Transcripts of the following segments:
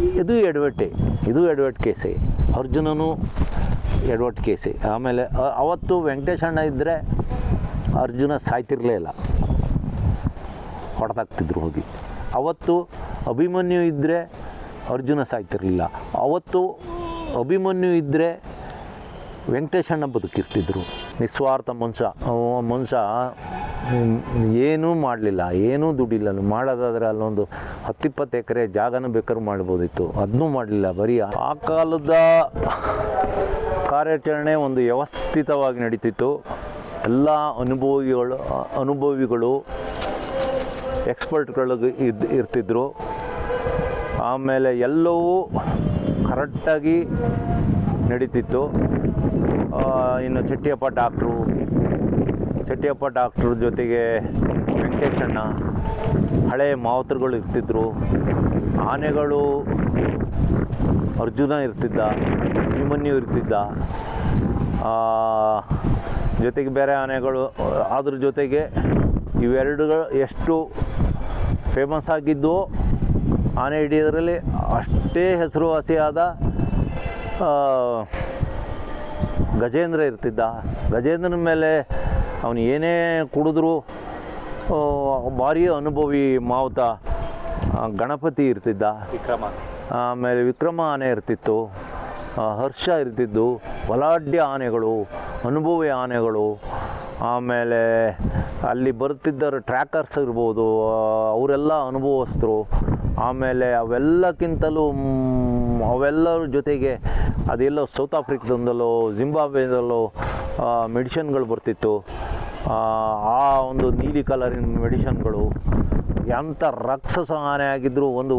ಇದು ಎಡವಟ್ಟೆ, ಇದು ಎಡವಟ್ ಕೇಸೆ ಅರ್ಜುನನು ಎಡವಟ್ ಕೇಸೆ ಆಮೇಲೆ ಅವತ್ತು ಅವತ್ತು ವೆಂಕಟೇಶಣ್ಣ ಇದ್ದರೆ ಅರ್ಜುನ ಸಾಯ್ತಿರಲೇ ಇಲ್ಲ. ಹೊಡೆದಾಗ್ತಿದ್ರು ಹೋಗಿ. ಅವತ್ತು ಅಭಿಮನ್ಯು ಇದ್ದರೆ ಅರ್ಜುನ ಸಾಯ್ತಿರಲಿಲ್ಲ. ಅವತ್ತು ಅಭಿಮನ್ಯು ಇದ್ದರೆ ವೆಂಕಟೇಶಣ್ಣ ಬದುಕಿರ್ತಿದ್ರು. ನಿಸ್ವಾರ್ಥ ಮನುಷ್ಯ ಮನುಷ್ಯ ಏನೂ ಮಾಡಲಿಲ್ಲ, ಏನೂ ದುಡ್ಡಿಲ್ಲ. ಮಾಡೋದಾದ್ರೆ ಅಲ್ಲೊಂದು ಹತ್ತಿಪ್ಪತ್ತು ಎಕರೆ ಜಾಗನೂ ಬೇಕಾದ್ರೂ ಮಾಡ್ಬೋದಿತ್ತು. ಅದನ್ನೂ ಮಾಡಲಿಲ್ಲ, ಬರೀ ಆ ಕಾಲದ ಕಾರ್ಯಾಚರಣೆ ಒಂದು ವ್ಯವಸ್ಥಿತವಾಗಿ ನಡೀತಿತ್ತು. ಎಲ್ಲ ಅನುಭವಿಗಳು ಅನುಭವಿಗಳು ಎಕ್ಸ್ಪರ್ಟ್ಗಳು ಇದ್ದು ಇರ್ತಿದ್ರು. ಆಮೇಲೆ ಎಲ್ಲವೂ ಕರೆಕ್ಟಾಗಿ ನಡೀತಿತ್ತು. ಇನ್ನು ಚಟ್ಟಿಯಪ್ಪ ಡಾಕ್ಟ್ರು ಚೆಟ್ಟಿಯಪ್ಪ ಡಾಕ್ಟ್ರ ಜೊತೆಗೆ ವೆಂಕಟೇಶಣ್ಣ ಹಳೆಯ ಮಾವತರುಗಳು ಇರ್ತಿದ್ರು. ಆನೆಗಳು ಅರ್ಜುನ ಇರ್ತಿದ್ದ, ಅಭಿಮನ್ಯು ಇರ್ತಿದ್ದ. ಜೊತೆಗೆ ಬೇರೆ ಆನೆಗಳು ಅದ್ರ ಜೊತೆಗೆ ಇವೆರಡುಗಳು ಎಷ್ಟು ಫೇಮಸ್ ಆಗಿದ್ದು ಆನೆ ಹಿಡಿಯೋದ್ರಲ್ಲಿ ಅಷ್ಟೇ ಹೆಸರುವಾಸಿಯಾದ ಗಜೇಂದ್ರ ಇರ್ತಿದ್ದ. ಗಜೇಂದ್ರನ ಮೇಲೆ ಅವನು ಏನೇ ಕುಡಿದ್ರು ಭಾರಿ ಅನುಭವಿ ಮಾವುತ ಗಣಪತಿ ಇರ್ತಿದ್ದ. ವಿಕ್ರಮ. ಆಮೇಲೆ ವಿಕ್ರಮ ಆನೆ ಇರ್ತಿತ್ತು ಹರ್ಷ ಇರ್ತಿದ್ದು ಬಲಾಢ್ಯ ಆನೆಗಳು ಅನುಭವಿ ಆನೆಗಳು ಆಮೇಲೆ ಅಲ್ಲಿ ಬರ್ತಿದ್ದರು ಟ್ರ್ಯಾಕರ್ಸ್ ಇರ್ಬೋದು ಅವರೆಲ್ಲ ಅನುಭವಸ್ಥರು ಆಮೇಲೆ ಅವೆಲ್ಲಕ್ಕಿಂತಲೂ ಅವೆಲ್ಲರ ಜೊತೆಗೆ ಅದೆಲ್ಲೋ ಸೌತ್ ಆಫ್ರಿಕಾದಿಂದಲೋ ಜಿಂಬಾಬ್ವೆದಲ್ಲೋ ಮೆಡಿಷನ್ಗಳು ಬರ್ತಿತ್ತು. ಆ ಒಂದು ನೀಲಿ ಕಲರಿನ ಮೆಡಿಷನ್ಗಳು ಎಂಥ ರಾಕ್ಷಸ ಆನೆ ಆಗಿದ್ದರು ಒಂದು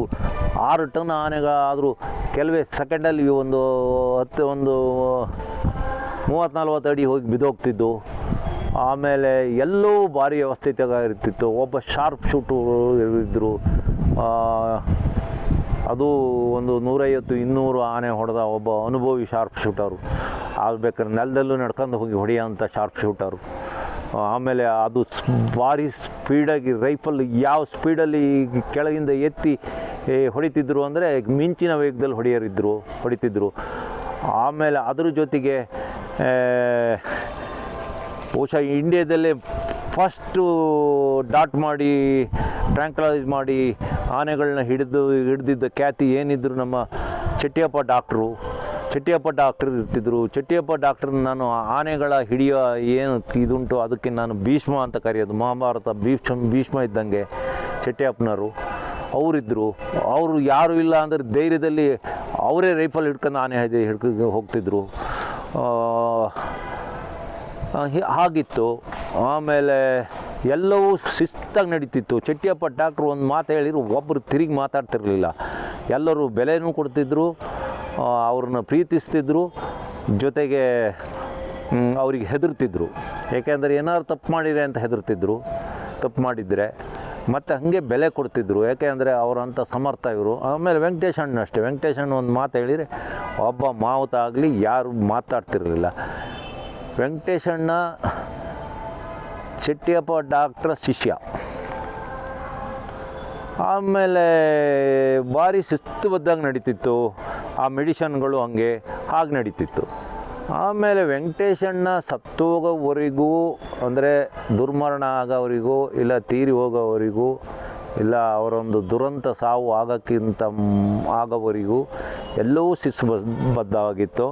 ಆರು ಟನ್ ಆನೆಗಳಾದರೂ ಕೆಲವೇ ಸೆಕೆಂಡಲ್ಲಿ ಒಂದು ಹತ್ತು, ಒಂದು ಮೂವತ್ತು ನಲ್ವತ್ತು ಅಡಿ ಹೋಗಿ ಬಿದ್ದೋಗ್ತಿದ್ದು. ಆಮೇಲೆ ಎಲ್ಲೋ ಭಾರಿ ವ್ಯವಸ್ಥಿತವಾಗಿರ್ತಿತ್ತು ಒಬ್ಬ ಶಾರ್ಪ್ ಶೂಟು ಇದ್ದರು ಅದು ಒಂದು ನೂರೈವತ್ತು, ಇನ್ನೂರು ಆನೆ ಹೊಡೆದ ಒಬ್ಬ ಅನುಭವಿ ಶಾರ್ಪ್ ಶೂಟರು. ಅದು ಬೇಕಾದ್ರೆ ನೆಲದಲ್ಲೂ ನಡ್ಕೊಂಡು ಹೋಗಿ ಹೊಡೆಯೋಂಥ ಶಾರ್ಪ್ ಶೂಟರು. ಆಮೇಲೆ ಅದು ಭಾರಿ ಸ್ಪೀಡಾಗಿ ರೈಫಲ್ ಯಾವ ಸ್ಪೀಡಲ್ಲಿ ಕೆಳಗಿಂದ ಎತ್ತಿ ಹೊಡಿತಿದ್ರು ಅಂದರೆ ಮಿಂಚಿನ ವೇಗದಲ್ಲಿ ಹೊಡೆಯೋರಿದ್ದರು ಹೊಡಿತಿದ್ರು. ಆಮೇಲೆ ಅದ್ರ ಜೊತೆಗೆ ಬಹುಶಃ ಇಂಡಿಯಾದಲ್ಲೇ ಫಸ್ಟು ಡಾಟ್ ಮಾಡಿ ಟ್ರ್ಯಾಂಕ್ಲೈಸ್ ಮಾಡಿ ಆನೆಗಳನ್ನ ಹಿಡಿದು ಹಿಡಿದಿದ್ದ ಖ್ಯಾತಿ ಏನಿದ್ರು ನಮ್ಮ ಚಟ್ಟಿಯಪ್ಪ ಡಾಕ್ಟ್ರು ಚೆಟ್ಟಿಯಪ್ಪ ಡಾಕ್ಟ್ರ್ ಇರ್ತಿದ್ರು. ಚಟ್ಟಿಯಪ್ಪ ಡಾಕ್ಟ್ರ್ ನಾನು ಆನೆಗಳ ಹಿಡಿಯೋ ಏನು ಇದುಂಟು ಅದಕ್ಕೆ ನಾನು ಭೀಷ್ಮ ಅಂತ ಕರೆಯೋದು. ಮಹಾಭಾರತ ಭೀಷ್ಮ ಭೀಷ್ಮ ಇದ್ದಂಗೆ ಚಟ್ಟಿಯಪ್ಪನವರು ಅವರಿದ್ದರು ಅವರು ಯಾರು ಇಲ್ಲ ಅಂದರೆ ಧೈರ್ಯದಲ್ಲಿ ಅವರೇ ರೈಫಲ್ ಹಿಡ್ಕೊಂಡು ಆನೆ ಹಿಡ್ಕೊಂಡು ಹೋಗ್ತಿದ್ರು. ಆ, ಆ, ಹಿ- ಹಾಗಿತ್ತು. ಆಮೇಲೆ ಎಲ್ಲವೂ ಶಿಸ್ತಾಗಿ ನಡೀತಿತ್ತು. ಚಟ್ಟಿಯಪ್ಪ ಡಾಕ್ಟ್ರು ಒಂದು ಮಾತು ಹೇಳಿದ್ರು ಒಬ್ಬರು ತಿರುಗಿ ಮಾತಾಡ್ತಿರಲಿಲ್ಲ. ಎಲ್ಲರೂ ಬೆಲೆನೂ ಕೊಡ್ತಿದ್ರು ಅವ್ರನ್ನ ಪ್ರೀತಿಸ್ತಿದ್ರು, ಜೊತೆಗೆ ಅವರಿಗೆ ಹೆದರ್ತಿದ್ರು. ಏಕೆಂದರೆ ಏನಾದ್ರು ತಪ್ಪು ಮಾಡಿದ್ರೆ ಅಂತ ಹೆದರ್ತಿದ್ರು, ತಪ್ಪು ಮಾಡಿದರೆ. ಮತ್ತು ಹಾಗೆ ಬೆಲೆ ಕೊಡ್ತಿದ್ರು. ಯಾಕೆಂದರೆ ಅವರಂಥ ಸಮರ್ಥ ಇವರು. ಆಮೇಲೆ ವೆಂಕಟೇಶ್ ಅಣ್ಣ ಅಷ್ಟೇ. ವೆಂಕಟೇಶ್ ಅಣ್ಣ ಒಂದು ಮಾತು ಹೇಳಿದರೆ, ಒಬ್ಬ ಮಾವುತ ಆಗಲಿ ಯಾರು ಮಾತಾಡ್ತಿರಲಿಲ್ಲ. ವೆಂಕಟೇಶಣ್ಣ ಚೆಟ್ಟಿಯಪ್ಪ ಡಾಕ್ಟ್ರ ಶಿಷ್ಯ. ಆಮೇಲೆ ಭಾರಿ ಶಿಸ್ತುಬದ್ಧಾಗಿ ನಡೀತಿತ್ತು. ಆ ಮೆಡಿಷನ್ಗಳು ಹಂಗೆ ಹಾಗೆ ನಡೀತಿತ್ತು. ಆಮೇಲೆ ವೆಂಕಟೇಶಣ್ಣ ಸತ್ತೋಗೋವರೆಗೂ, ಅಂದರೆ ದುರ್ಮರಣ ಆಗೋವರೆಗೂ, ಇಲ್ಲ ತೀರಿ ಹೋಗೋವರೆಗೂ, ಇಲ್ಲ ಅವರೊಂದು ದುರಂತ ಸಾವು ಆಗೋಕ್ಕಿಂತ ಆಗೋವರೆಗೂ ಎಲ್ಲವೂ ಶಿಸ್ತುಬದ್ಧವಾಗಿತ್ತು.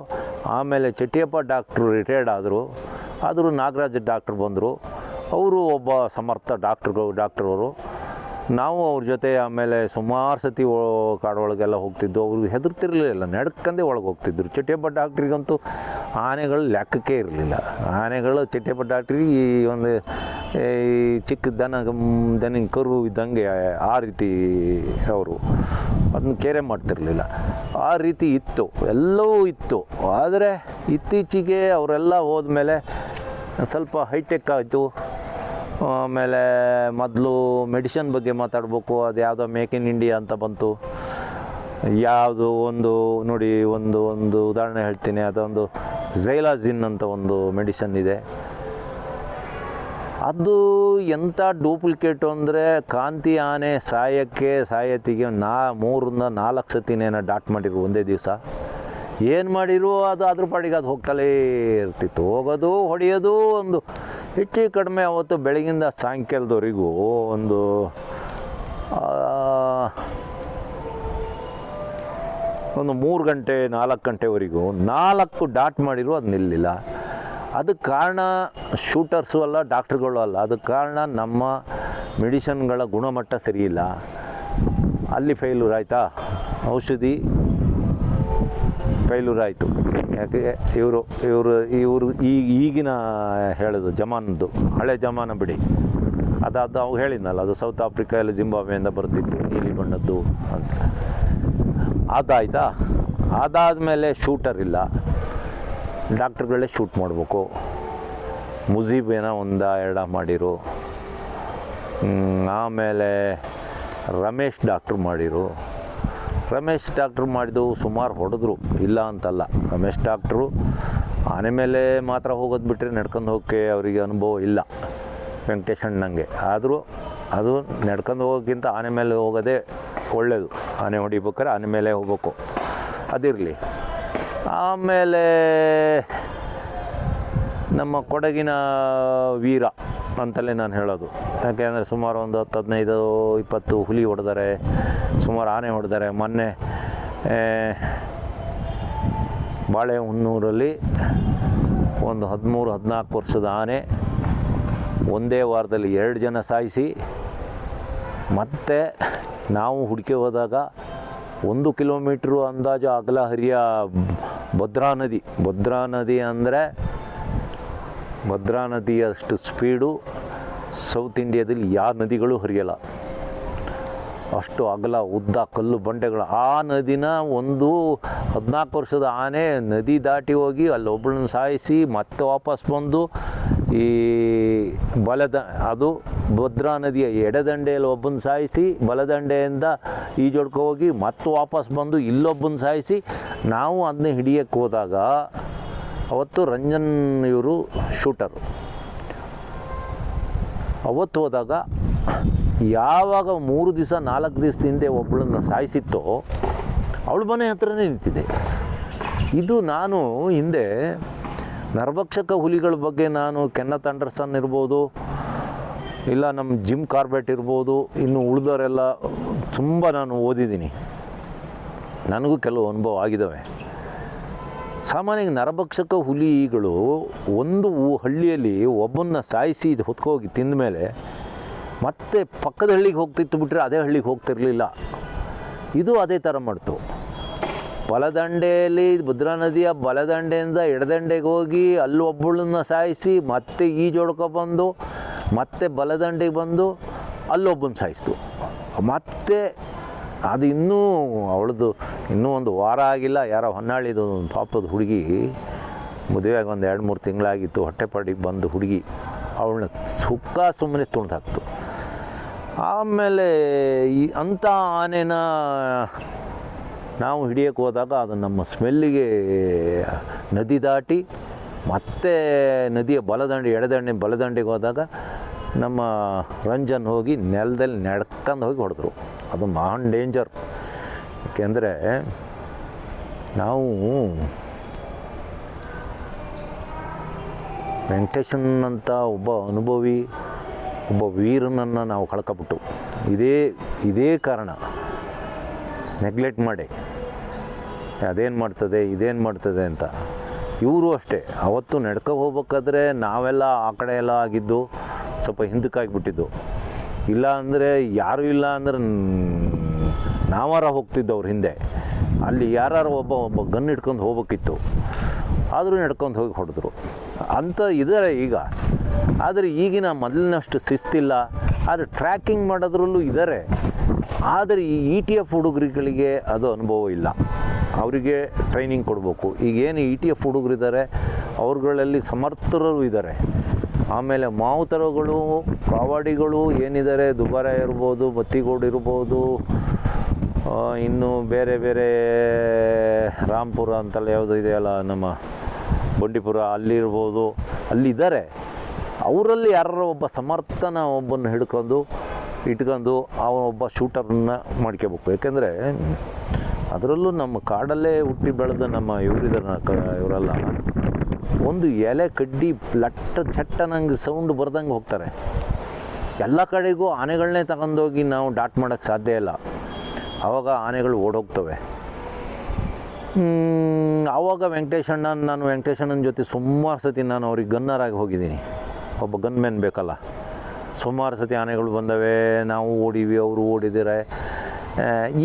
ಆಮೇಲೆ ಚೆಟ್ಟಿಯಪ್ಪ ಡಾಕ್ಟ್ರು ರಿಟೈರ್ಡ್ ಆದರು. ಆದರೂ ನಾಗರಾಜ್ ಡಾಕ್ಟ್ರು ಬಂದರು. ಅವರು ಒಬ್ಬ ಸಮರ್ಥ ಡಾಕ್ಟ್ರುಗಳು ಡಾಕ್ಟ್ರವರು. ನಾವು ಅವ್ರ ಜೊತೆ ಆಮೇಲೆ ಸುಮಾರು ಸತಿ ಕಾಡೊಳಗೆಲ್ಲ ಹೋಗ್ತಿದ್ದು. ಅವ್ರಿಗೆ ಹೆದರ್ತಿರಲಿಲ್ಲ, ನಡ್ಕಂದೇ ಒಳಗೆ ಹೋಗ್ತಿದ್ರು. ಚೆಟ್ಟಿಯಪ್ಪ ಡಾಕ್ಟ್ರಿಗಂತೂ ಆನೆಗಳು ಲೆಕ್ಕಕ್ಕೆ ಇರಲಿಲ್ಲ. ಆನೆಗಳು ಚೆಟ್ಟಿಯಪ್ಪ ಡಾಕ್ಟ್ರಿಗೆ ಈ ಒಂದು, ಈ ಚಿಕ್ಕ ದನ ದನ ಕರು ಇದ್ದಂಗೆ ಆ ರೀತಿ ಅವರು. ಅದನ್ನ ಕೇರೆ ಮಾಡ್ತಿರಲಿಲ್ಲ. ಆ ರೀತಿ ಇತ್ತು. ಎಲ್ಲವೂ ಇತ್ತು. ಆದರೆ ಇತ್ತೀಚೆಗೆ ಅವರೆಲ್ಲ ಹೋದ್ಮೇಲೆ ಸ್ವಲ್ಪ ಹೈಟೆಕ್ ಆಯಿತು. ಆಮೇಲೆ ಮೊದಲು ಮೆಡಿಷನ್ ಬಗ್ಗೆ ಮಾತಾಡಬೇಕು. ಅದು ಯಾವುದೋ ಮೇಕ್ ಇನ್ ಇಂಡಿಯಾ ಅಂತ ಬಂತು. ಯಾವುದು ಒಂದು, ನೋಡಿ, ಒಂದು ಒಂದು ಉದಾಹರಣೆ ಹೇಳ್ತೀನಿ. ಅದೊಂದು ಝೈಲಾಜಿನ್ ಅಂತ ಒಂದು ಮೆಡಿಷನ್ ಇದೆ. ಅದು ಎಂಥ ಡೂಪ್ಲಿಕೇಟು ಅಂದರೆ ಕಾಂತಿ ಆನೆ ಸಾಯಕ್ಕೆ, ಸಾಯತಿಗೆ ನಾ ಮೂರರಿಂದ ನಾಲ್ಕು ಸತಿನೇನ ಡಾಟ್ ಮಾಡಿರು ಒಂದೇ ದಿವಸ. ಏನು ಮಾಡಿರು ಅದು ಅದ್ರ ಪಾಡಿಗೆ ಅದು ಹೋಗ್ತಲೇ ಇರ್ತಿತ್ತು. ಹೋಗೋದು, ಹೊಡೆಯೋದು ಒಂದು ಹೆಚ್ಚು ಕಡಿಮೆ ಅವತ್ತು ಬೆಳಗಿಂದ ಸಾಯಂಕಾಲದವರೆಗೂ ಒಂದು ಒಂದು ಮೂರು ಗಂಟೆ, ನಾಲ್ಕು ಗಂಟೆವರೆಗೂ ನಾಲ್ಕು ಡಾಟ್ ಮಾಡಿರು ಅದು ನಿಲ್ಲಿಲ್ಲ. ಅದಕ್ಕೆ ಕಾರಣ ಶೂಟರ್ಸು ಅಲ್ಲ, ಡಾಕ್ಟ್ರುಗಳು ಅಲ್ಲ. ಅದಕ್ಕೆ ಕಾರಣ ನಮ್ಮ ಮೆಡಿಷನ್ಗಳ ಗುಣಮಟ್ಟ ಸರಿಯಿಲ್ಲ. ಅಲ್ಲಿ ಫೇಲ್ಯೂರ್ ಆಯಿತಾ? ಔಷಧಿ ಫೇಲ್ಯೂರ್ ಆಯಿತು ಯಾಕೆ, ಇವರು ಇವರು ಇವರು ಈ, ಈಗಿನ ಹೇಳೋದು ಜಮಾನದ್ದು, ಹಳೆ ಜಮಾನ ಬಿಡಿ. ಅದಾದ ಅವು ಹೇಳಿದ್ನಲ್ಲ, ಅದು ಸೌತ್ ಆಫ್ರಿಕಾ ಎಲ್ಲ ಜಿಂಬಾಬ್ವೆಯಿಂದ ಬರ್ತಿತ್ತು, ನೀಲಿ ಬಣ್ಣದ್ದು ಅಂತ. ಅದಾಯ್ತಾ? ಅದಾದ ಮೇಲೆ ಶೂಟರ್ ಇಲ್ಲ. ಡಾಕ್ಟ್ರುಗಳೇ ಶೂಟ್ ಮಾಡಬೇಕು. ಮುಜೀಬ್ ಏನೋ ಒಂದ, ಎರಡ ಮಾಡಿರು. ಆಮೇಲೆ ರಮೇಶ್ ಡಾಕ್ಟ್ರು ಮಾಡಿರು. ರಮೇಶ್ ಡಾಕ್ಟ್ರು ಮಾಡಿದ್ದು ಸುಮಾರು ಹೊಡೆದ್ರು, ಇಲ್ಲ ಅಂತಲ್ಲ. ರಮೇಶ್ ಡಾಕ್ಟ್ರು ಆನೆ ಮೇಲೆ ಮಾತ್ರ ಹೋಗೋದು ಬಿಟ್ಟರೆ ನಡ್ಕೊಂಡು ಹೋಗೋಕ್ಕೆ ಅವರಿಗೆ ಅನುಭವ ಇಲ್ಲ. ವೆಂಕಟೇಶ್ ಅಣ್ಣಂಗೆ ಆದರೂ ಅದು ನಡ್ಕೊಂಡು ಹೋಗೋಕ್ಕಿಂತ ಆನೆ ಮೇಲೆ ಹೋಗೋದೇ ಒಳ್ಳೆಯದು ಆನೆ ಹೊಡಿಬೇಕಾದ್ರೆ ಆನೆ ಮೇಲೆ ಹೋಗಬೇಕು. ಅದಿರಲಿ. ಆಮೇಲೆ ನಮ್ಮ ಕೊಡಗಿನ ವೀರ ಅಂತಲೇ ನಾನು ಹೇಳೋದು. ಯಾಕೆಂದರೆ ಸುಮಾರು ಒಂದು ಹತ್ತು ಹದಿನೈದು, ಇಪ್ಪತ್ತು ಹುಲಿ ಹೊಡೆದಾರೆ ಸುಮಾರು ಆನೆ ಹೊಡೆದಾರೆ. ಮೊನ್ನೆ ಬಾಳೆ ಬಾಳೆಹೊನ್ನೂರಲ್ಲಿ ಒಂದು ಹದಿಮೂರು, ಹದಿನಾಲ್ಕು ವರ್ಷದ ಆನೆ ಒಂದೇ ವಾರದಲ್ಲಿ ಎರಡು ಜನ ಸಾಯಿಸಿ, ಮತ್ತೆ ನಾವು ಹುಡುಕಿ ಹೋದಾಗ ಒಂದು ಕಿಲೋಮೀಟ್ರು ಅಂದಾಜು ಅಗಲ ಹರಿಯ ಭದ್ರಾ ನದಿ. ಭದ್ರಾ ನದಿ ಅಂದರೆ ಭದ್ರಾ ನದಿಯಷ್ಟು ಸ್ಪೀಡು ಸೌತ್ ಇಂಡಿಯಾದಲ್ಲಿ ಯಾವ ನದಿಗಳು ಹರಿಯಲ್ಲ. ಅಷ್ಟು ಅಗಲ, ಉದ್ದ, ಕಲ್ಲು ಬಂಡೆಗಳು. ಆ ನದಿನ ಒಂದು ಹದಿನಾಲ್ಕು ವರ್ಷದ ಆನೆ ನದಿ ದಾಟಿ ಹೋಗಿ ಅಲ್ಲಿ ಒಬ್ಬಳನ್ನ ಸಾಯಿಸಿ ಮತ್ತೆ ವಾಪಸ್ ಬಂದು ಈ ಬಲದ, ಅದು ಭದ್ರಾ ನದಿಯ ಎಡದಂಡೆಯಲ್ಲಿ ಒಬ್ಬನ ಸಾಯಿಸಿ ಬಲದಂಡೆಯಿಂದ ಈಜೊಡ್ಕೊ ಹೋಗಿ ಮತ್ತೆ ವಾಪಸ್ ಬಂದು ಇಲ್ಲೊಬ್ಬನ ಸಾಯಿಸಿ ನಾವು ಅದನ್ನ ಹಿಡಿಯಕ್ಕೆ ಹೋದಾಗ ಅವತ್ತು ರಂಜನ್ ಇವರು ಶೂಟರು. ಅವತ್ತು ಹೋದಾಗ ಯಾವಾಗ ಮೂರು ದಿವಸ, ನಾಲ್ಕು ದಿವಸ ಹಿಂದೆ ಒಬ್ಬಳನ್ನ ಸಾಯಿಸಿತ್ತೋ, ಅವಳ ಮನೆ ಹತ್ರನೇ ನಿಂತಿದೆ. ಇದು ನಾನು ಹಿಂದೆ ನರಭಕ್ಷಕ ಹುಲಿಗಳ ಬಗ್ಗೆ ನಾನು ಕೆನ್ನತ್ ಅಂಡರ್ಸನ್ ಇರ್ಬೋದು, ಇಲ್ಲ ನಮ್ಮ ಜಿಮ್ ಕಾರ್ಬೆಟ್ ಇರ್ಬೋದು, ಇನ್ನು ಉಳಿದವರೆಲ್ಲ ತುಂಬ ನಾನು ಓದಿದ್ದೀನಿ. ನನಗೂ ಕೆಲವು ಅನುಭವ ಆಗಿದ್ದಾವೆ. ಸಾಮಾನ್ಯವಾಗಿ ನರಭಕ್ಷಕ ಹುಲಿಗಳು ಒಂದು ಹಳ್ಳಿಯಲ್ಲಿ ಒಬ್ಬನ್ನ ಸಾಯಿಸಿ ಹೊತ್ಕೋಗಿ ತಿಂದ ಮೇಲೆ ಮತ್ತೆ ಪಕ್ಕದ ಹಳ್ಳಿಗೆ ಹೋಗ್ತಿತ್ತು ಬಿಟ್ಟರೆ ಅದೇ ಹಳ್ಳಿಗೆ ಹೋಗ್ತಿರಲಿಲ್ಲ. ಇದು ಅದೇ ಥರ ಮಾಡ್ತು. ಬಲದಂಡೆಯಲ್ಲಿ ಭದ್ರಾ ನದಿಯ ಬಲದಂಡೆಯಿಂದ ಎಡದಂಡೆಗೆ ಹೋಗಿ ಅಲ್ಲಿ ಒಬ್ಬಳನ್ನ ಸಾಯಿಸಿ ಮತ್ತೆ ಈಜೊಡ್ಕೊ ಬಂದು, ಮತ್ತೆ ಬಲದಂಡೆಗೆ ಬಂದು ಅಲ್ಲೊಬ್ಬನ ಸಾಯಿಸ್ತು. ಮತ್ತೆ ಅದು ಇನ್ನೂ ಅವಳದು ಇನ್ನೂ ಒಂದು ವಾರ ಆಗಿಲ್ಲ, ಯಾರೋ ಹೊನ್ನಾಳಿದು ಪಾಪದ ಹುಡುಗಿ, ಮದುವೆಯಾಗಿ ಒಂದು ಎರಡು ಮೂರು ತಿಂಗಳಾಗಿತ್ತು ಹೊಟ್ಟೆಪಾಡಿಗೆ ಬಂದು ಹುಡುಗಿ, ಅವಳನ್ನ ಸುಕ್ಕ ಸುಮ್ಮನೆ ತುಣ್ದು ಹಾಕ್ತು ಆಮೇಲೆ ಈ ಅಂಥ ಆನೆನ ನಾವು ಹಿಡಿಯೋಕ್ಕೆ ಹೋದಾಗ ಅದು ನಮ್ಮ ಸ್ಮೆಲ್ಲಿಗೆ ನದಿ ದಾಟಿ ಮತ್ತೆ ನದಿಯ ಬಲದಂಡೆ, ಎಡದಂಡೆ, ಬಲದಂಡೆಗೆ ಹೋದಾಗ ನಮ್ಮ ರಂಜನ್ ಹೋಗಿ ನೆಲದಲ್ಲಿ ನಡ್ಕೊಂಡು ಹೋಗಿ ಹೊಡೆದ್ರು. ಅದು ಮಹಾನ್ ಡೇಂಜರ್. ಏಕೆಂದರೆ ನಾವು ವೆಂಕಟೇಶನ್ ಅಂತ ಒಬ್ಬ ಅನುಭವಿ ಒಬ್ಬ ವೀರನನ್ನು ನಾವು ಕಳ್ಕೊಬಿಟ್ಟು, ಇದೇ ಇದೇ ಕಾರಣ ನೆಗ್ಲೆಕ್ಟ್ ಮಾಡಿ, ಅದೇನು ಮಾಡ್ತದೆ, ಇದೇನು ಮಾಡ್ತದೆ ಅಂತ. ಇವರು ಅಷ್ಟೇ, ಅವತ್ತು ನಡ್ಕೊ ಹೋಗ್ಬೇಕಾದ್ರೆ ನಾವೆಲ್ಲ ಆ ಕಡೆ ಎಲ್ಲ ಆಗಿದ್ದು ಸ್ವಲ್ಪ ಹಿಂದಕ್ಕಾಗಿಬಿಟ್ಟಿದ್ದು. ಇಲ್ಲ ಅಂದರೆ ಯಾರೂ ಇಲ್ಲ ಅಂದ್ರೆ ನಾವಾರ ಹೋಗ್ತಿದ್ದು ಅವ್ರ ಹಿಂದೆ. ಅಲ್ಲಿ ಯಾರು ಒಬ್ಬ ಒಬ್ಬ ಗನ್ ಹಿಡ್ಕೊಂಡು ಹೋಗ್ಬೇಕಿತ್ತು. ಆದರೂ ನಡ್ಕೊಂಡು ಹೋಗಿ ಹೊಡೆದ್ರು. ಅಂಥ ಇದ್ದಾರೆ ಈಗ. ಆದರೆ ಈಗಿನ ಮೊದಲಿನಷ್ಟು ಶಿಸ್ತಿಲ್ಲ. ಆದರೆ ಟ್ರ್ಯಾಕಿಂಗ್ ಮಾಡೋದ್ರಲ್ಲೂ ಇದ್ದಾರೆ ಆದರೆ ಈ ಇ ಟಿ ಎಫ್ ಹುಡುಗರುಗಳಿಗೆ ಅದು ಅನುಭವ ಇಲ್ಲ. ಅವರಿಗೆ ಟ್ರೈನಿಂಗ್ ಕೊಡಬೇಕು. ಈಗೇನು ಇ ಟಿ ಎಫ್ ಹುಡುಗರಿದ್ದಾರೆ ಅವ್ರುಗಳಲ್ಲಿ ಸಮರ್ಥರರು ಇದ್ದಾರೆ ಆಮೇಲೆ ಮಾವುತರಗಳು, ಕಾವಾಡಿಗಳು ಏನಿದ್ದಾರೆ ದುಬಾರ ಇರ್ಬೋದು, ಬತ್ತಿಗೋಡು ಇರ್ಬೋದು ಇನ್ನೂ ಇನ್ನು ಬೇರೆ ಬೇರೆ ರಾಂಪುರ ಅಂತೆಲ್ಲ ಯಾವುದು ಇದೆಯಲ್ಲ ನಮ್ಮ ಬಂಡೀಪುರ ಅಲ್ಲಿರ್ಬೋದು ಅಲ್ಲಿದ್ದಾರೆ ಅವರಲ್ಲಿ ಯಾರ ಒಬ್ಬ ಸಮರ್ಥನ ಒಬ್ಬನ ಹಿಡ್ಕೊಂಡು ಇಟ್ಕೊಂಡು ಒಬ್ಬ ಶೂಟರ್ನ ಮಾಡ್ಕೋಬೇಕು ಯಾಕೆಂದರೆ ಅದರಲ್ಲೂ ನಮ್ಮ ಕಾಡಲ್ಲೇ ಹುಟ್ಟಿ ಬೆಳೆದ ನಮ್ಮ ಇವರಿದಾರ ಇವರೆಲ್ಲ, ಒಂದು ಎಲೆ ಕಡ್ಡಿ ಲಟ್ಟ ಚಟ್ಟನಂಗೆ ಸೌಂಡ್ ಬರ್ದಂಗೆ ಹೋಗ್ತಾರೆ. ಎಲ್ಲ ಕಡೆಗೂ ಆನೆಗಳನ್ನೇ ತಗೊಂಡೋಗಿ ನಾವು ಡಾಟ್ ಮಾಡೋಕ್ಕೆ ಸಾಧ್ಯ ಇಲ್ಲ. ಆವಾಗ ಆನೆಗಳು ಓಡೋಗ್ತವೆ. ಆವಾಗ ವೆಂಕಟೇಶಣ್ಣನ ನಾನು ವೆಂಕಟೇಶಣ್ಣನ ಜೊತೆ ಸುಮಾರು ಸತಿ ನಾನು ಅವ್ರಿಗೆ ಗನ್ನರಾಗಿ ಹೋಗಿದ್ದೀನಿ. ಒಬ್ಬ ಗನ್ಮೆನ್ ಬೇಕಲ್ಲ. ಸುಮಾರು ಸತಿ ಆನೆಗಳು ಬಂದವೆ, ನಾವು ಓಡಿವಿ ಅವರು ಓಡಿದ್ದಾರೆ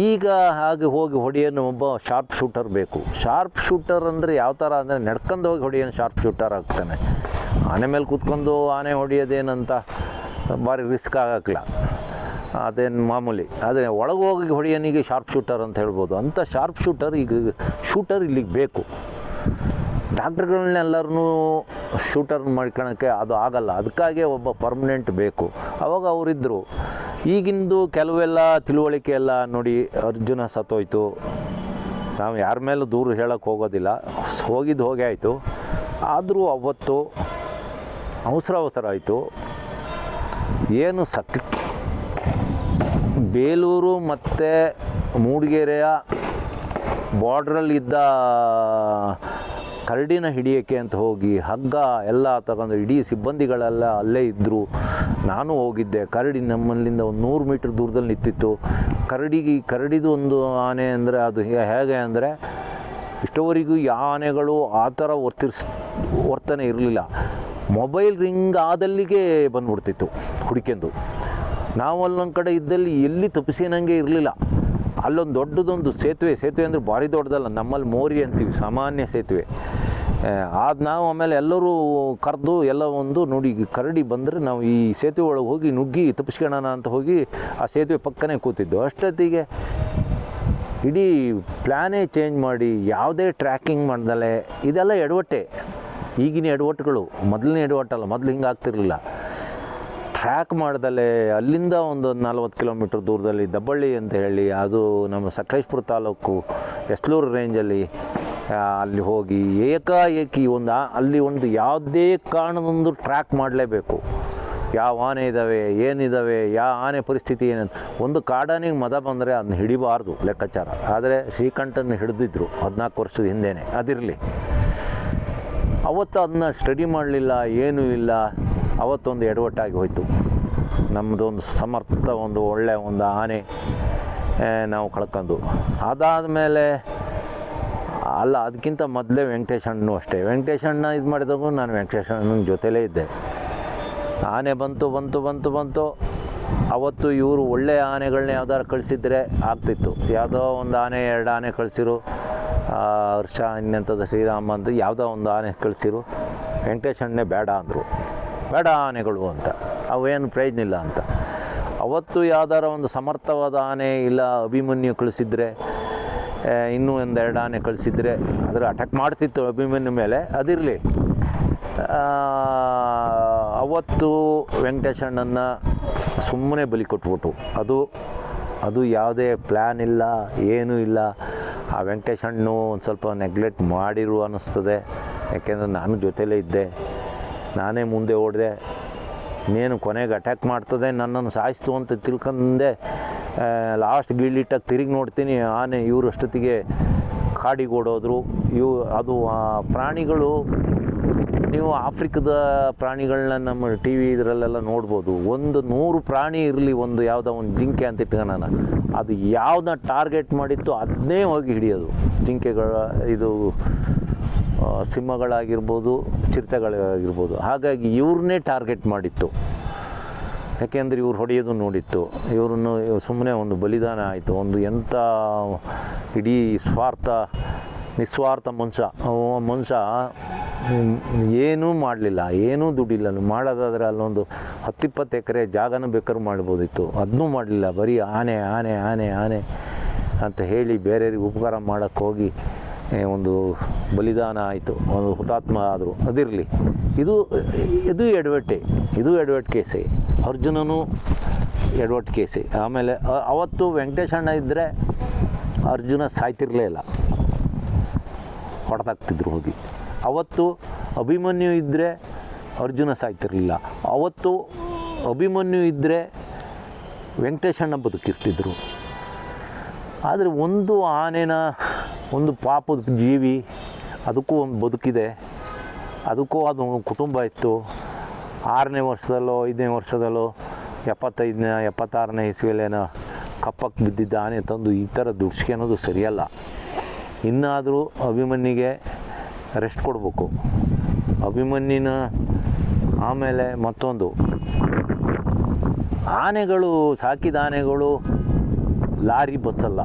ಈಗ ಹಾಗೆ ಹೋಗಿ ಹೊಡೆಯೋನು ಒಬ್ಬ ಶಾರ್ಪ್ ಶೂಟರ್ ಬೇಕು. ಶಾರ್ಪ್ ಶೂಟರ್ ಅಂದರೆ ಯಾವ ಥರ ಅಂದರೆ ನಡ್ಕೊಂಡು ಹೋಗಿ ಹೊಡೆಯೋನು ಶಾರ್ಪ್ ಶೂಟರ್ ಆಗ್ತಾನೆ. ಆನೆ ಮೇಲೆ ಕೂತ್ಕೊಂಡು ಆನೆ ಹೊಡೆಯೋದೇನಂತ ಭಾರಿ ರಿಸ್ಕ್ ಆಗಕ್ಕಿಲ್ಲ. ಅದೇನು ಮಾಮೂಲಿ. ಆದರೆ ಒಳಗೆ ಹೋಗಿ ಹೊಡೆಯೋನಿಗೆ ಶಾರ್ಪ್ ಶೂಟರ್ ಅಂತ ಹೇಳ್ಬೋದು. ಅಂಥ ಶಾರ್ಪ್ ಶೂಟರ್ ಈಗ ಶೂಟರ್ ಇಲ್ಲಿಗೆ ಬೇಕು. ಡಾಕ್ಟ್ರುಗಳನ್ನೆಲ್ಲರನ್ನೂ ಶೂಟರ್ ಮಾಡ್ಕೊಳಕ್ಕೆ ಅದು ಆಗಲ್ಲ. ಅದಕ್ಕಾಗಿ ಒಬ್ಬ ಪರ್ಮನೆಂಟ್ ಬೇಕು. ಅವಾಗ ಅವರಿದ್ದರು ಈಗಿಂದು ಕೆಲವೆಲ್ಲ ತಿಳುವಳಿಕೆ ಎಲ್ಲ ನೋಡಿ ಅರ್ಜುನ ಸತ್ತೋಯ್ತು. ನಾವು ಯಾರ ಮೇಲೂ ದೂರು ಹೇಳೋಕ್ಕೆ ಹೋಗೋದಿಲ್ಲ. ಹೋಗಿದ್ದು ಹೋಗೇ ಆಯಿತು. ಆದರೂ ಅವತ್ತು ಅವಸರ ಅವಸರ ಆಯಿತು ಏನು ಸಕ್ ಬೇಲೂರು ಮತ್ತು ಮೂಡಿಗೆರೆಯ ಬಾರ್ಡ್ರಲ್ಲಿದ್ದ ಕರಡಿನ ಹಿಡಿಯೋಕ್ಕೆ ಅಂತ ಹೋಗಿ ಹಗ್ಗ ಎಲ್ಲ ತಗೊಂಡು ಇಡೀ ಸಿಬ್ಬಂದಿಗಳೆಲ್ಲ ಅಲ್ಲೇ ಇದ್ದರು ನಾನು ಹೋಗಿದ್ದೆ. ಕರಡಿ ನಮ್ಮಲ್ಲಿಂದ ಒಂದು ನೂರು ಮೀಟ್ರ್ ದೂರದಲ್ಲಿ ನಿಂತಿತ್ತು. ಕರಡಿಗೆ ಕರಡಿದು ಒಂದು ಆನೆ ಅಂದರೆ ಅದು ಹೇಗೆ ಅಂದರೆ ಇಷ್ಟವರೆಗೂ ಯಾವ ಆನೆಗಳು ಆ ಥರ ವರ್ತಿಸ್ ವರ್ತನೆ ಇರಲಿಲ್ಲ. ಮೊಬೈಲ್ ರಿಂಗ್ ಆದಲ್ಲಿಗೆ ಬಂದ್ಬಿಡ್ತಿತ್ತು ಹುಡುಕೆಂದು ನಾವು ಅಲ್ಲೊಂದು ಕಡೆ ಇದ್ದಲ್ಲಿ ಎಲ್ಲಿ ತಪ್ಪಿಸಿನಂಗೆ ಇರಲಿಲ್ಲ. ಅಲ್ಲೊಂದು ದೊಡ್ಡದೊಂದು ಸೇತುವೆ ಸೇತುವೆ ಅಂದರೆ ಭಾರಿ ದೊಡ್ಡದಲ್ಲ, ನಮ್ಮಲ್ಲಿ ಮೋರಿ ಅಂತೀವಿ, ಸಾಮಾನ್ಯ ಸೇತುವೆ. ಅದು ನಾವು ಆಮೇಲೆ ಎಲ್ಲರೂ ಕರೆದು ಎಲ್ಲ ಒಂದು ನೋಡಿ ಕರಡಿ ಬಂದರೆ ನಾವು ಈ ಸೇತುವೆ ಒಳಗೆ ಹೋಗಿ ನುಗ್ಗಿ ತಪ್ಪಿಸ್ಕೊಳ್ಳೋಣ ಅಂತ ಹೋಗಿ ಆ ಸೇತುವೆ ಪಕ್ಕನೇ ಕೂತಿದ್ದು. ಅಷ್ಟೊತ್ತಿಗೆ ಇಡೀ ಪ್ಲ್ಯಾನೇ ಚೇಂಜ್ ಮಾಡಿ, ಯಾವುದೇ ಟ್ರ್ಯಾಕಿಂಗ್ ಮಾಡ್ದಲೆ, ಇದೆಲ್ಲ ಎಡವಟ್ಟೆ. ಈಗಿನ ಎಡವಟ್ಟುಗಳು, ಮೊದಲನೇ ಎಡವಟ್ಟಲ್ಲ, ಮೊದಲು ಹಿಂಗೆ ಆಗ್ತಿರ್ಲಿಲ್ಲ. ಟ್ರ್ಯಾಕ್ ಮಾಡ್ದಲೇ ಅಲ್ಲಿಂದ ಒಂದು ನಲ್ವತ್ತು ಕಿಲೋಮೀಟ್ರ್ ದೂರದಲ್ಲಿ ದಬ್ಬಳ್ಳಿ ಅಂತ ಹೇಳಿ, ಅದು ನಮ್ಮ ಸಕಲೇಶ್ಪುರ ತಾಲೂಕು ಎಸ್ಲೂರು ರೇಂಜಲ್ಲಿ ಅಲ್ಲಿ ಹೋಗಿ ಏಕಾಏಕಿ ಒಂದು ಅಲ್ಲಿ ಒಂದು ಯಾವುದೇ ಕಾರಣದೊಂದು ಟ್ರ್ಯಾಕ್ ಮಾಡಲೇಬೇಕು. ಯಾವ ಆನೆ ಇದ್ದಾವೆ ಏನಿದ್ದಾವೆ ಯಾವ ಆನೆ ಪರಿಸ್ಥಿತಿ ಏನಂತ ಒಂದು ಕಾಡಾನಿಗೆ ಮದ ಬಂದರೆ ಅದನ್ನ ಹಿಡಿಬಾರ್ದು ಲೆಕ್ಕಾಚಾರ. ಆದರೆ ಶ್ರೀಕಂಠನ ಹಿಡಿದಿದ್ರು ಹದಿನಾಲ್ಕು ವರ್ಷದ ಹಿಂದೆನೆ, ಅದಿರಲಿ. ಅವತ್ತು ಅದನ್ನ ಸ್ಟಡಿ ಮಾಡಲಿಲ್ಲ, ಏನೂ ಇಲ್ಲ. ಅವತ್ತೊಂದು ಎಡವಟ್ಟಾಗಿ ಹೋಯಿತು. ನಮ್ಮದೊಂದು ಸಮರ್ಥ, ಒಂದು ಒಳ್ಳೆಯ ಒಂದು ಆನೆ ನಾವು ಕಳ್ಕೊಂಡು. ಅದಾದಮೇಲೆ, ಅಲ್ಲ, ಅದಕ್ಕಿಂತ ಮೊದಲೇ ವೆಂಕಟೇಶ್ ಅಷ್ಟೇ. ವೆಂಕಟೇಶ್ ಇದು ಮಾಡಿದಾಗೂ ನಾನು ವೆಂಕಟೇಶ್ ಅಣ್ಣನ ಜೊತೆಲೇ ಇದ್ದೆ. ಆನೆ ಬಂತು ಬಂತು ಬಂತು ಬಂತು. ಅವತ್ತು ಇವರು ಒಳ್ಳೆಯ ಆನೆಗಳನ್ನ ಯಾವ್ದಾದ್ರು ಕಳಿಸಿದ್ರೆ ಆಗ್ತಿತ್ತು. ಯಾವುದೋ ಒಂದು ಆನೆ, ಎರಡು ಆನೆ ಕಳಿಸಿರು. ಹರ್ಷ ಇನ್ನಂಥದ್ದು ಶ್ರೀರಾಮ ಅಂತ ಯಾವುದೋ ಒಂದು ಆನೆ ಕಳಿಸಿರು. ವೆಂಕಟೇಶ್ ಬೇಡ ಅಂದರು. ಬೇಡ ಆನೆಗಳು ಅಂತ. ಅವೇನು ಪ್ರಯೋಜನ ಇಲ್ಲ ಅಂತ. ಅವತ್ತು ಯಾವ್ದಾರ ಒಂದು ಸಮರ್ಥವಾದ ಆನೆ ಇಲ್ಲ ಅಭಿಮನ್ಯು ಕಳಿಸಿದ್ರೆ ಇನ್ನೂ ಒಂದು ಎರಡು ಆನೆ ಕಳಿಸಿದ್ರೆ ಅದರ ಅಟ್ಯಾಕ್ ಮಾಡ್ತಿತ್ತು ಅಭಿಮನ್ಯು ಮೇಲೆ, ಅದಿರಲಿ. ಅವತ್ತು ವೆಂಕಟೇಶಣ್ಣನ ಸುಮ್ಮನೆ ಬಲಿ ಕೊಟ್ಬಿಟ್ಟು ಅದು ಅದು ಯಾವುದೇ ಪ್ಲ್ಯಾನ್ ಇಲ್ಲ, ಏನೂ ಇಲ್ಲ. ಆ ವೆಂಕಟೇಶಣ್ಣು ಒಂದು ಸ್ವಲ್ಪ ನೆಗ್ಲೆಕ್ಟ್ ಮಾಡಿರು ಅನ್ನಿಸ್ತದೆ. ಯಾಕೆಂದರೆ ನಾನು ಜೊತೆಲೇ ಇದ್ದೆ. ನಾನೇ ಮುಂದೆ ಓಡಿದೆ. ಇನ್ನೇನು ಕೊನೆಗೆ ಅಟ್ಯಾಕ್ ಮಾಡ್ತದೆ, ನನ್ನನ್ನು ಸಾಯಿಸ್ತು ಅಂತ ತಿಳ್ಕೊಂಡೆ ಲಾಸ್ಟ್ ಗೀಳಿಟ್ಟಾಗಿ ತಿರುಗಿ ನೋಡ್ತೀನಿ. ಆನೆ ಇವರು ಅಷ್ಟೊತ್ತಿಗೆ ಕಾಡಿಗೆ ಓಡೋದ್ರು. ಇವು, ಅದು ಪ್ರಾಣಿಗಳು, ನೀವು ಆಫ್ರಿಕದ ಪ್ರಾಣಿಗಳನ್ನ ನಮ್ಮ ಟಿ ವಿ ಇದರಲ್ಲೆಲ್ಲ ನೋಡ್ಬೋದು. ಒಂದು ನೂರು ಪ್ರಾಣಿ ಇರಲಿ, ಒಂದು ಯಾವುದೋ ಒಂದು ಜಿಂಕೆ ಅಂತ ಇಟ್ಕೊಳ್ಳೋಣ ಅದು ಯಾವ್ದನ್ನ ಟಾರ್ಗೆಟ್ ಮಾಡಿತ್ತು ಅದನ್ನೇ ಹೋಗಿ ಹಿಡಿಯೋದು. ಜಿಂಕೆಗಳ, ಇದು ಸಿಂಹಗಳಾಗಿರ್ಬೋದು ಚಿರತೆಗಳಾಗಿರ್ಬೋದು. ಹಾಗಾಗಿ ಇವ್ರನ್ನೇ ಟಾರ್ಗೆಟ್ ಮಾಡಿತ್ತು. ಯಾಕೆಂದರೆ ಇವ್ರು ಹೊಡೆಯೋದು ನೋಡಿತ್ತು. ಇವ್ರನ್ನು ಸುಮ್ಮನೆ ಒಂದು ಬಲಿದಾನ ಆಯಿತು. ಒಂದು ಎಂಥ ಇಡೀ ಸ್ವಾರ್ಥ ನಿಸ್ವಾರ್ಥ ಮನುಷ್ಯ ಮನುಷ್ಯ ಏನೂ ಮಾಡಲಿಲ್ಲ. ಏನೂ ದುಡ್ಡಿಲ್ಲ. ಮಾಡೋದಾದರೆ ಅಲ್ಲೊಂದು ಹತ್ತಿಪ್ಪತ್ತು ಎಕರೆ ಜಾಗನೂ ಬೇಕಾದ್ರೂ ಮಾಡ್ಬೋದಿತ್ತು. ಅದನ್ನೂ ಮಾಡಲಿಲ್ಲ. ಬರೀ ಆನೆ ಆನೆ ಆನೆ ಆನೆ ಅಂತ ಹೇಳಿ ಬೇರೆಯವ್ರಿಗೆ ಉಪಕಾರ ಮಾಡೋಕ್ಕೆ ಹೋಗಿ ಏ, ಒಂದು ಬಲಿದಾನ ಆಯಿತು, ಒಂದು ಹುತಾತ್ಮ ಆದರೂ, ಅದಿರಲಿ. ಇದು ಇದು ಎಡವಟ್ಟೆ, ಇದು ಎಡ್ವಟ್ ಕೇಸೆ. ಅರ್ಜುನನು ಎಡ್ವಟ್ ಕೇಸೆ. ಆಮೇಲೆ ಅವತ್ತು ವೆಂಕಟೇಶಣ್ಣ ಇದ್ದರೆ ಅರ್ಜುನ ಸಾಯ್ತಿರಲೇ ಇಲ್ಲ. ಹೊಡೆದಾಗ್ತಿದ್ರು ಹೋಗಿ. ಅವತ್ತು ಅಭಿಮನ್ಯು ಇದ್ದರೆ ಅರ್ಜುನ ಸಾಯ್ತಿರಲಿಲ್ಲ. ಅವತ್ತು ಅಭಿಮನ್ಯು ಇದ್ದರೆ ವೆಂಕಟೇಶಣ್ಣ ಬದುಕಿರ್ತಿದ್ರು. ಆದರೆ ಒಂದು ಆನೆನ ಒಂದು ಪಾಪದ ಜೀವಿ, ಅದಕ್ಕೂ ಒಂದು ಬದುಕಿದೆ. ಅದಕ್ಕೂ ಅದು ಕುಟುಂಬ ಇತ್ತು. ಆರನೇ ವರ್ಷದಲ್ಲೋ, ಐದನೇ ವರ್ಷದಲ್ಲೋ, ಎಪ್ಪತ್ತೈದನೇ, ಎಪ್ಪತ್ತಾರನೇ ಇಸ್ವಿಯಲ್ಲೇನೋ ಕಪ್ಪಕ್ಕೆ ಬಿದ್ದಿದ್ದ ಆನೆ ತಂದು ಈ ಥರ ದುಡ್ಸ್ಕೊಳೋದು ಸರಿಯಲ್ಲ. ಇನ್ನಾದರೂ ಅಭಿಮನ್ಯಿಗೆ ರೆಸ್ಟ್ ಕೊಡಬೇಕು. ಅಭಿಮನ್ಯಿನ ಆಮೇಲೆ ಮತ್ತೊಂದು. ಆನೆಗಳು, ಸಾಕಿದ ಆನೆಗಳು ಲಾರಿ ಬಸ್ಸಲ್ಲ.